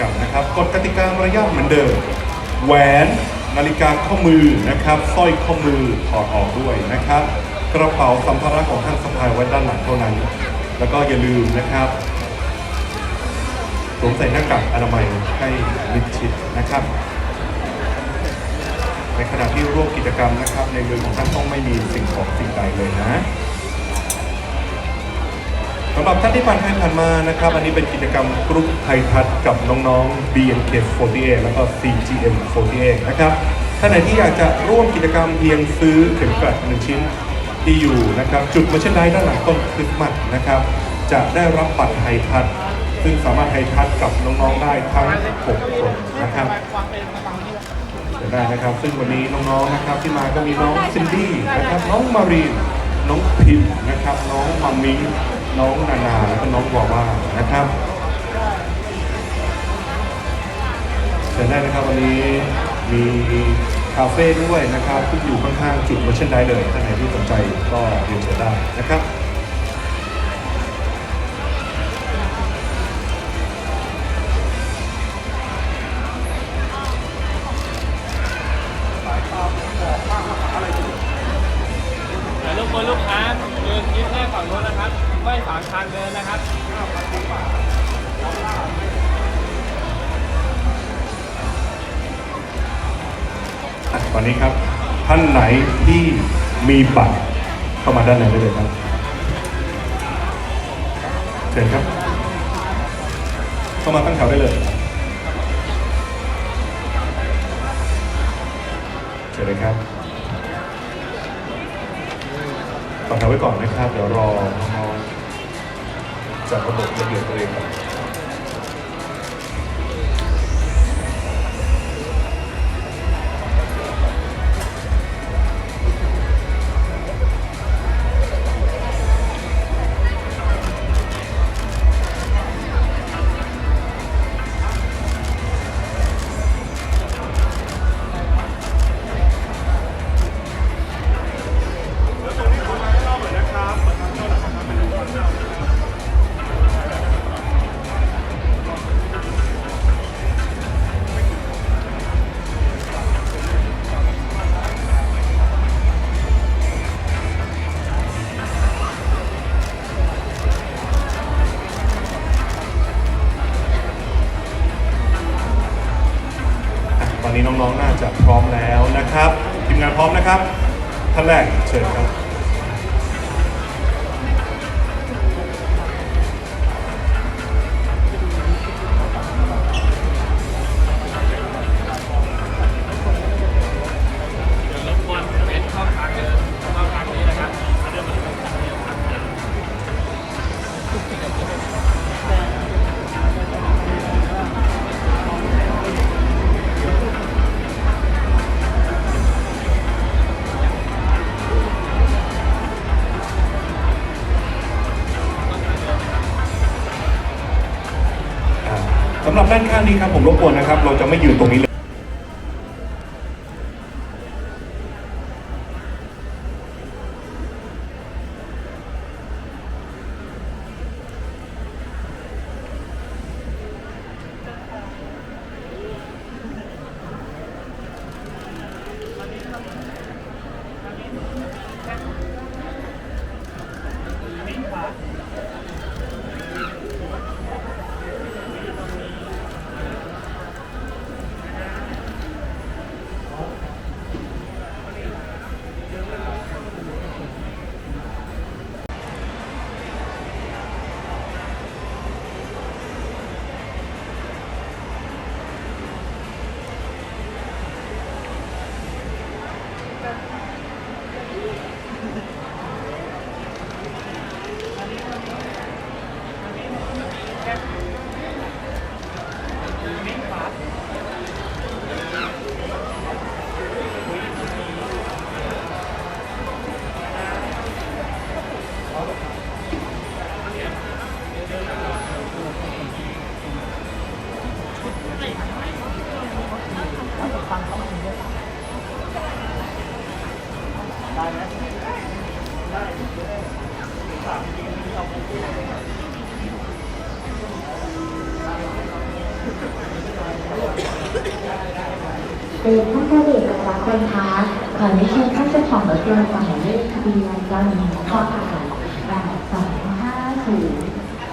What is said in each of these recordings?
กิจกรรมนะครับกฎกติกามารยาทเหมือนเดิม แหวนนาฬิกาข้อมือนะครับสร้อยข้อมือถอดออกด้วยนะครับ กระเป๋าสัมภาระของท่านสะพายไว้ด้านหลังเท่านั้น แล้วก็อย่าลืมนะครับสวมใส่หน้ากากอนามัยให้มิดชิดนะครับ ในขณะที่ร่วมกิจกรรมนะครับ ในมือของท่านต้องไม่มีสิ่งของสิ่งใดเลยนะำหรับท่านที่ผ่านไปผ่านมานะครับ อันนี้เป็นกิจกรรมกรุ๊ปไทยทัศน์กับน้องๆ BNK48 แล้วก็ CGM48 นะครับท่านไหนที่อยากจะร่วมกิจกรรมเพียงซื้อเข็มกลัดหนึ่งชิ้นที่อยู่นะครับ จุดมาเช่นใดด้านหลังต้นคริสต์มาสนะครับ จะได้รับบัตรไทยทัศน์ซึ่งสามารถไทยทัศน์กับน้องๆได้ทั้ง6คนนะครับได้นะครับ ซึ่งวันนี้น้องๆนะครับที่มาก็มีน้องซินดี้นะครับน้องมารีนน้องพิมนะครับ น้องมามิง น้องนานาแล้วก็น้องวาว่านะครับเชิญได้นะครับวันนี้มีคาเฟ่ด้วยนะครับที่อยู่ข้างๆจุดมาเช่นได้เลยท่านไหนที่สนใจก็เรียนเชิญได้นะครับลูกคนลูกค้าเดินยิ้มแค่ฝั่งโน้นนะครับ ไหว้สามทางเดินนะครับตอนนี้ครับ ท่านไหนที่มีบัตรเข้ามาด้านในได้เลยครับ เชิญครับ เข้ามาตั้งแถวได้เลยเชิญเลยครับต่อแถวไว้ก่อนนะครับ เดี๋ยวรอ น้องๆจัด ด้านข้างนี้ครับผมรบกวนนะครับ เราจะไม่ยืนตรงนี้เลย รักคนค้าขอให้เชิญท่านเจ้าของรถยนต์หมายเลขทะเบียนยอหญิงข้อผ่านแปดสองห้าศูนย์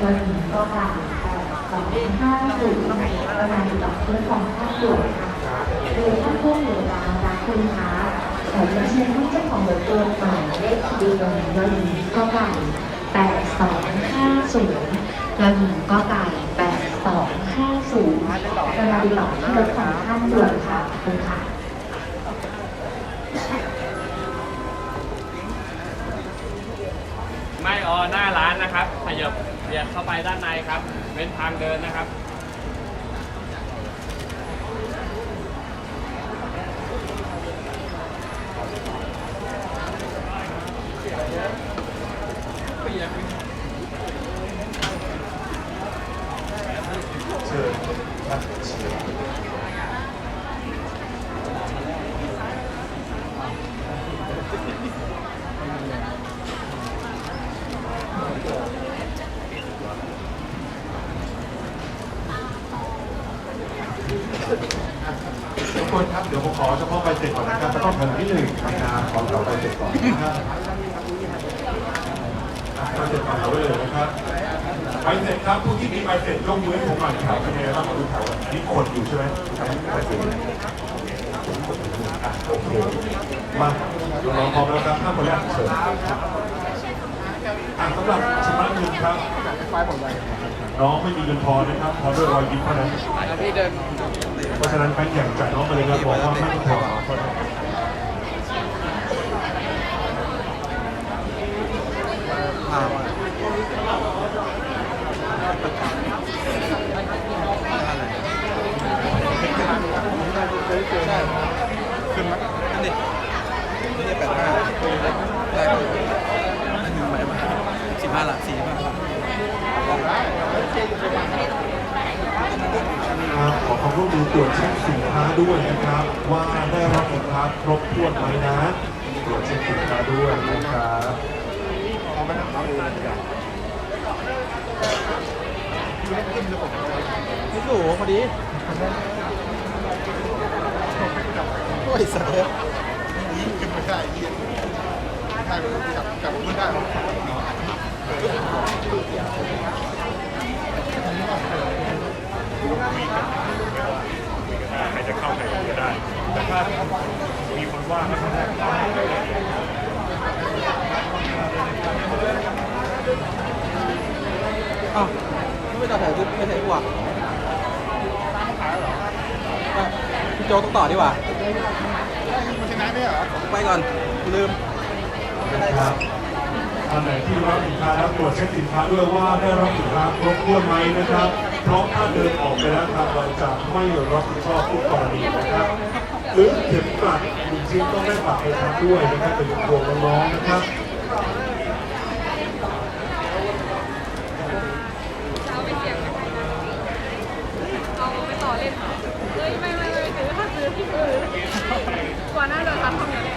ยอหญิงข้อผ่านแปดสองห้าศูนย์ประมาณดอกเพื่อของท่านด่วนค่ะโดยท่านผู้เด็กรักคนค้าขอให้เชิญท่านเจ้าของรถยนต์หมายเลขทะเบียนยอหญิงข้อผ่านแปดสองห้าศูนย์ยอหญิงก็ไก่แปดสองห้าศูนย์ประมาณดอกที่รถของท่านด่วนค่ะขอบคุณค่ะ ไม่ ออหน้าร้านนะครับ ขยับเบียดเข้าไปด้านในครับ เป็นทางเดินนะครับ เชิญครับเชิญทุกคนครับ เดี๋ยวผมขอเฉพาะใบเสร็จ ก่อนนะครับจะต้องผ่นที่หนึ่งนะครับของเราใบเสร็จก่อนนะครับอะใบเสร็จก่อนเอาเลยนะครับใบเสร็จครับผู้ที่มีใบเสร็จยกมือให้ผมหน่อยครับเป็นไงบ้างมาดูแถวนี่คนอยู่ใช่ไหมครับใบเสร็จโอเคมาน้องๆพร้อมแล้วครับห้าคนแรกเชิญอะสำหรับชำระเงินครับน้องไม่มีเงินทอนะครับทอด้วยรอยยิ้มเท่านั้นเพราะฉะนั้นแบงค์อย่างจ่ายน้องไปเลยครับบอกว่าไม่ต้อ ช่ขึ้นมั้ยนั่นดินี่แปดห้าได้ก็อันหนึ่งใหม่มาสิบห้าหลักสี่ห้าขอความร่วมมือตรวจเช็คสินค้าด้วยนะครับ ว่าได้รับสินค้าครบถ้วนไหมนะตรวจเช็คสินค้าด้วยนะครับเอาไปทำเอาเองไม่รู้พอดี โอ้ยสัตว์เลยยิงขึ้นไม่ได้ยิงได้เลยจับจับไม่ได้หรอกใครจะเข้าใครก็ได้ แต่ถ้ามีคนว่างก็ได้อ้าวไม่ต่อแถวไม่ใช่ดีกว่าพี่ โจต้องต่อดีกว่าชนะไม่เหรอไปก่อนลืมครับอันไหนที่รับสินค้าแล้วตรวจเช็คสินค้าด้วยว่าได้รับสินค้าครบถ้วนไหมนะครับ เพราะถ้าเดินออกไปแล้วทางเราจะไม่รับผิดชอบทุกกรณีนะครับหรือเข็มกลัดหนึ่งชิ้นต้องได้ฝากไปทานด้วยนะครับเป็นห่วงน้องๆนะครับ เอาไปเสี่ยงเอาไปต่อเล่นเหรอเฮ้ยไม่ไม่ไม่ซื้อถ้าซื้อที่อื่น กว่าหน้าโดนทับทำอย่างนี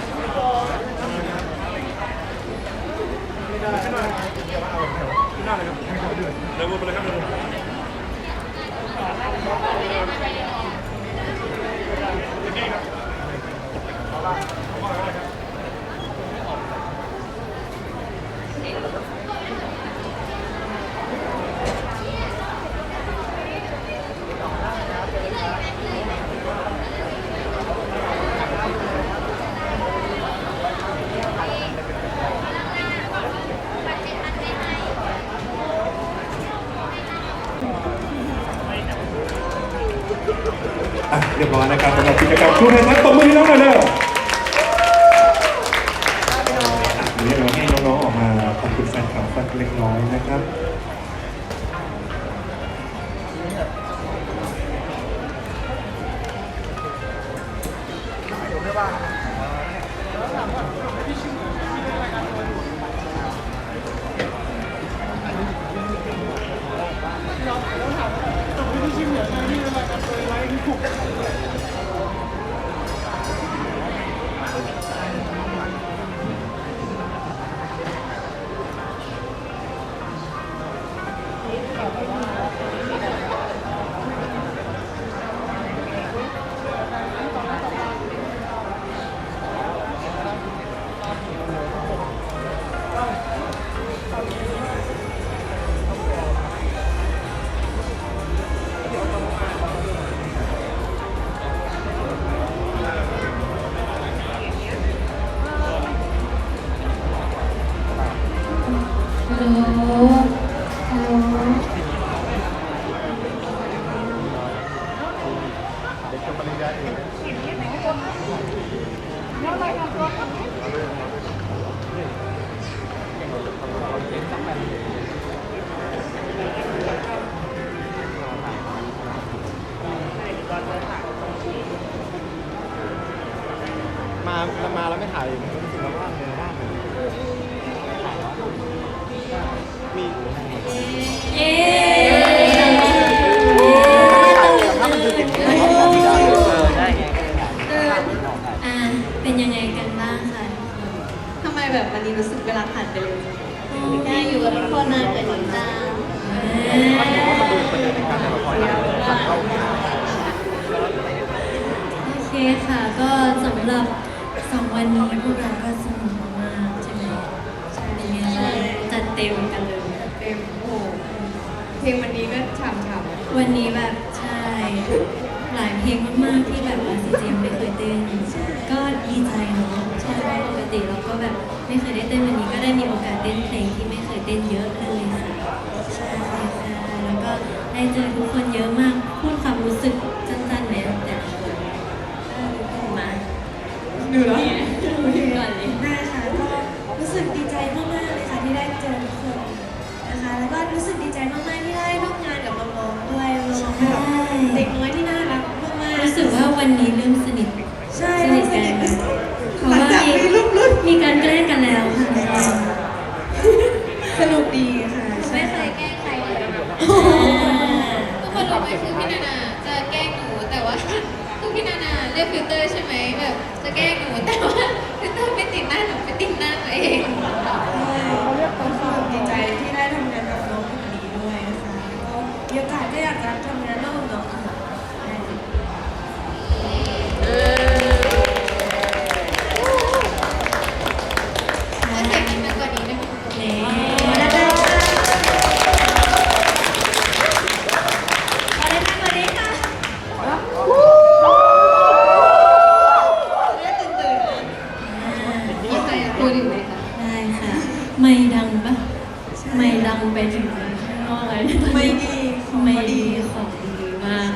้ อะเรียบร้อยนะครับสำหรับกิจกรรมครูไทยทัศน์ตบมือให้น้องหน่อยเร็ว ลงวันนี้ก็ฉ่ำๆ วันนี้แบบใช่หลายเพลงมากๆที่แบบว่าซีเจมไม่เคยเต้นก็ดีใจเนาะใช่เพราะปกติเราก็แบบไม่เคยได้เต้นวันนี้ก็ได้มีโอกาสเต้นเพลงที่ไม่เคยเต้นเยอะเลยค่ะใช่ค่ะแล้วก็ได้เจอทุกคนเยอะมากพูดความรู้สึกสั้นๆไหมแต่ละคนมา ดูแล้ว ว่าวันนี้เริ่มสนิทใช่สนิทกันเพราะหลังว่าจากมีมีรูปรุ่นมีการแกล้งกันแล้วค่ะสนุกดีค่ะไม่เคยแกล้งใครเลยโอ้โหทุกคนรู้ไหมคือพี่นานาจะแกล้งหนูแต่ว่าคือพี่นานาเลือกฟิลเตอร์ใช่ไหมแบบจะแกล้งหนูแต่ว่าฟิลเตอร์ไม่ติดหน้าหนูไปติดหน้าตัวเอง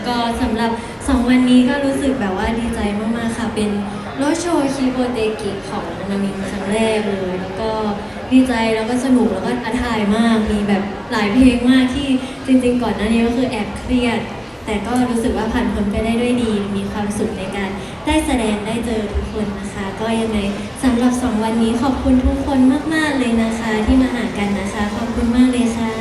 ก็สำหรับสองวันนี้ก็รู้สึกแบบว่าดีใจมากๆค่ะ เป็นโรดโชว์คีโบเตกิของนามินครั้งแรกเลย แล้วก็ดีใจแล้วก็สนุกแล้วก็ท้าทายมาก มีแบบหลายเพลงมากที่จริงๆ ก่อนหน้านี้ก็คือแอบเครียด แต่ก็รู้สึกว่าผ่านพ้นไปได้ด้วยดี มีความสุขในการได้แสดงได้เจอทุกคนนะคะ ก็ยังไงสำหรับสองวันนี้ขอบคุณทุกคนมากๆเลยนะคะ ที่มาหากันนะคะ ขอบคุณมากเลยค่ะ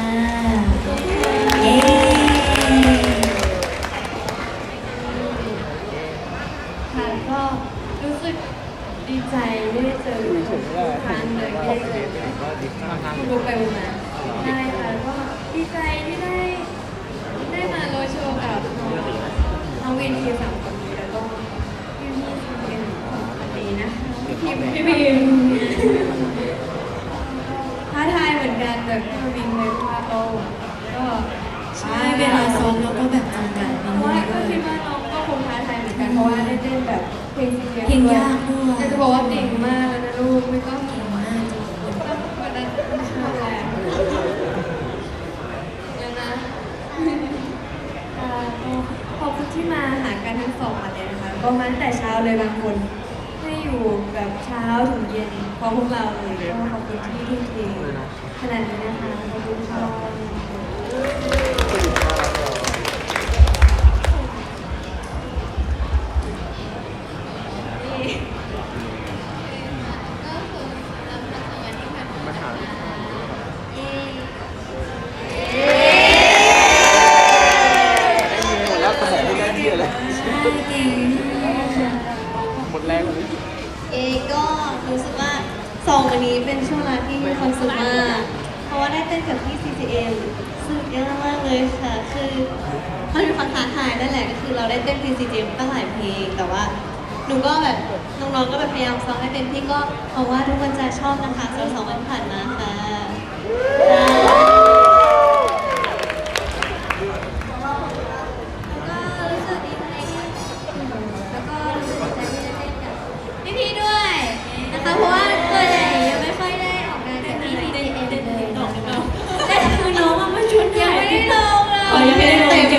ใจไม่ได้เจอทุกท่านเลยที่ได้เจอคุณลูไปวันนั้นใช่ค่ะก็ดีใจที่ได้ได้มาโรดโชว์กับน้องน้องเวนทีสามคน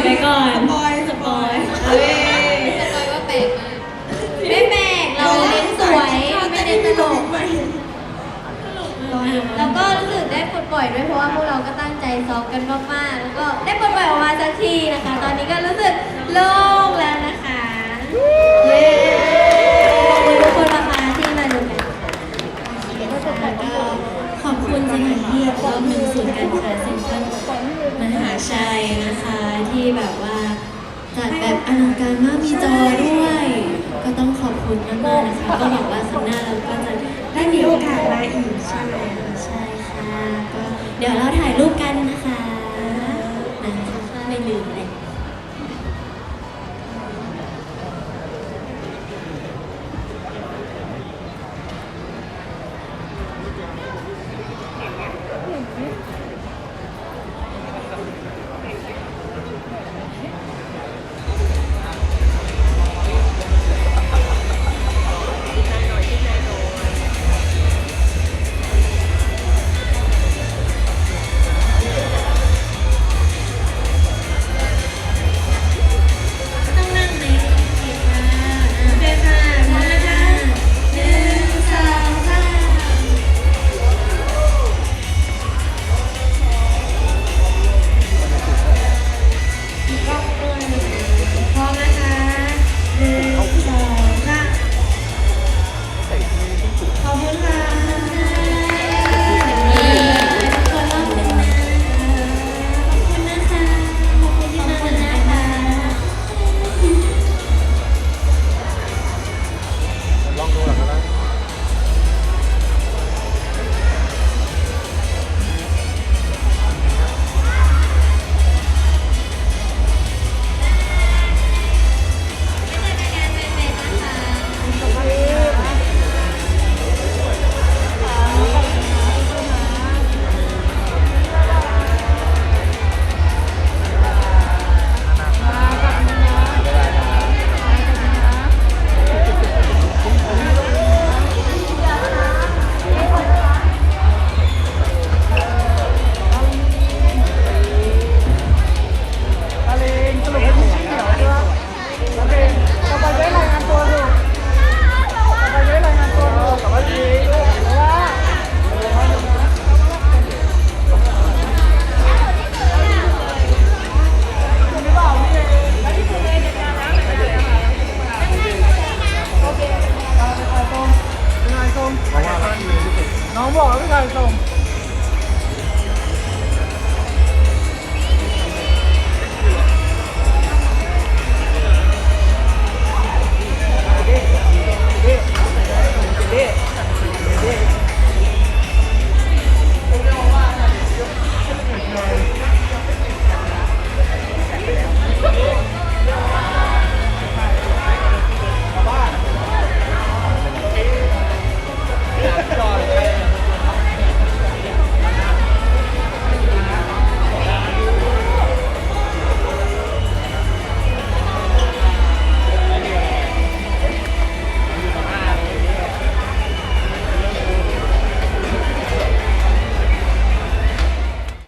ไว้ก่อนสปอยสปอยเฮ้ยสปอยว่าแปลกมากไม่แปลกเราเน้นสวยไม่เน้นตลกแล้วก็รู้สึกได้ปลดปล่อยด้วยเพราะว่าพวกเราก็ตั้งใจซ้อมกันมากๆแล้วก็ได้ปลดปล่อยออกมาสักทีนะคะ ตอนนี้ก็รู้สึกโล่งแล้วนะคะเย้ขอบคุณทุกคนนะคะที่มาดูกันก็ขอบคุณสถานที่รอบหนึ่งศูนย์การค้าเซ็นทรัลมหาชัยนะคะ ที่แบบว่าจัดแบบอลังการมากมีจอด้วย ก็ต้องขอบคุณมากๆนะคะ ก็หวังว่าครั้งหน้าเราก็จะได้มีโอกาสมาอีกใช่ไหม ใช่ค่ะก็เดี๋ยวเราถ่ายรูป